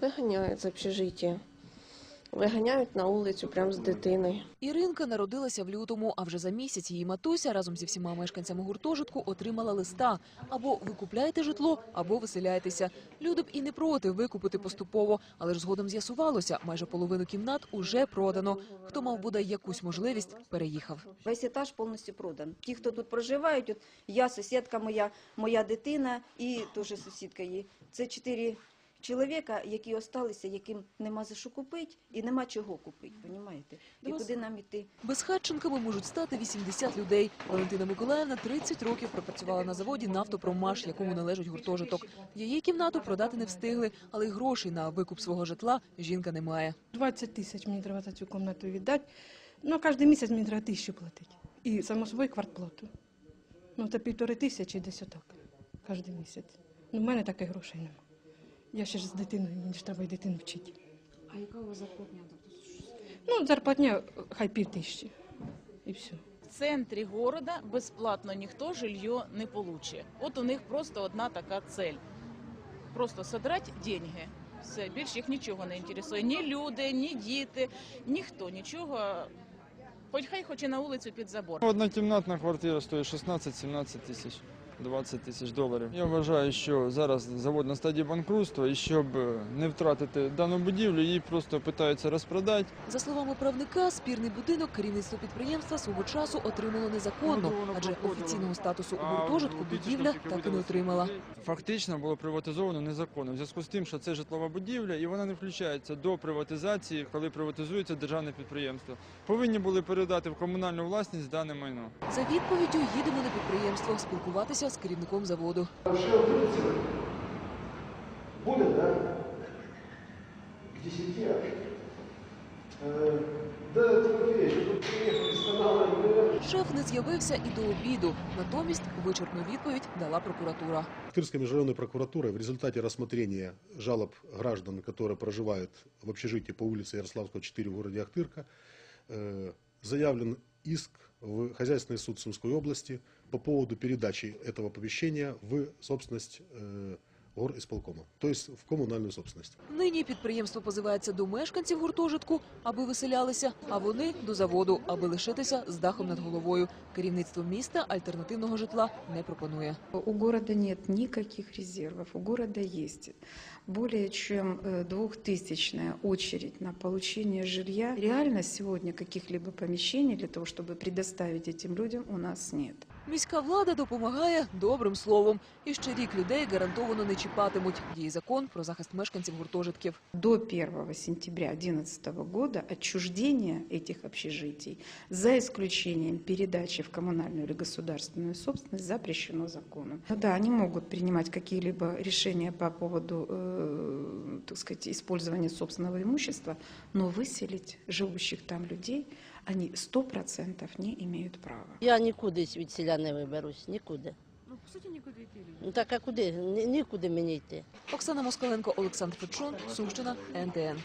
Виганяють з общежиття. Виганяють на вулицю прямо з дитиною. Іринка народилася в лютому, а вже за місяць її матуся разом зі всіма мешканцями гуртожитку отримала листа або ви купляєте житло, або виселяєтеся. Люди б і не проти викупити поступово, але ж згодом з'ясувалося, майже половину кімнат уже продано. Хто мав бодай якусь можливість, переїхав. Весь етаж повністю продан. Ті, хто тут проживають, от я, сусідка моя, моя дитина і теж сусідка її. Це чотири чоловіка, які осталися, яким нема за що купити і нема чого купити, понімаєте? І куди нам іти? Безхатченками можуть стати 80 людей. Валентина Миколаївна 30 років пропрацювала на заводі «Нафтопроммаш», якому належить гуртожиток. Її кімнату продати не встигли, але й грошей на викуп свого житла жінка не має. 20 тисяч мені треба за цю кімнату віддати. Ну, кожен місяць мені треба тисячу платити. І само собою квартплату. Ну, це півтори тисячі десь отак. Кожен місяць. Ну, в мене таких грошей нема. Я ще ж з дитиною, мені ж треба й дитину вчити. А яка у вас зарплатня? Ну, зарплатня хай пів тисячі. І все. В центрі города безплатно ніхто жилье не получить. От у них просто одна така цель. Просто содрати деньги. Все, більше їх нічого не інтересує. Ні люди, ні діти, ніхто нічого. Хоч хай хоч і на вулицю під забор. Однокімнатна квартира стоїть 16-17 тисяч. 20 тисяч доларів. Я вважаю, що зараз завод на стадії банкрутства, і щоб е, не втратити дану будівлю, її просто питаються розпродати. За словами правника, спірний будинок керівництво підприємства свого часу отримало незаконно, адже офіційного статусу у гуртожитку будівля так і не отримала. Фактично було приватизовано незаконно. В зв'язку з тим, що це житлова будівля, і вона не включається до приватизації, коли приватизується державне підприємство. Повинні були передати в комунальну власність дане майно. За відповіддю їдемо на підприємство спілкуватися з керівником заводу. Буде, да? К 10 аж. Э, Да, Тимофей, тут приехал, останавливай, Шеф не з'явився і до обіду. Натомість вичерпну відповідь дала прокуратура. Ахтырской межрайонной прокуратурой в результате рассмотрения жалоб граждан, которые проживают в общежитии по улице Ярославского, 4 в городе Ахтырка, э, заявлен иск в Хозяйственный суд Сумской области по поводу передачи этого помещения в собственность э, горисполкома, то есть в коммунальную собственность. Нині підприємство позивається до мешканців гуртожитку, аби виселялися, а вони до заводу, аби лишитися з дахом над головою. Керівництво міста альтернативного житла не пропонує. У города нет никаких резервов. У города есть более чем э, двухтысячная очередь на получение жилья. Реально сегодня каких-либо помещений для того, чтобы предоставить этим людям, у нас нет. Міська влада допомагає добрим словом. І ще рік людей гарантовано не чіпатимуть. Діє закон про захист мешканців гуртожитків. До 1 сентября 2011 года отчуждение этих общежитий, за исключением передачи в коммунальную или государственную собственность, запрещено законом. Ну да, они могут принимать какие-либо решения по поводу, э, так сказать, использования собственного имущества, но выселить живущих там людей они 100% не имеют права. Я нікуди від селя не виберусь, нікуди. Ну, по суті, нікуди йти. Ну так а куди? Ні- Нікуди мені йти. Оксана Москаленко, Олександр Фечун, Сумщина, НТН.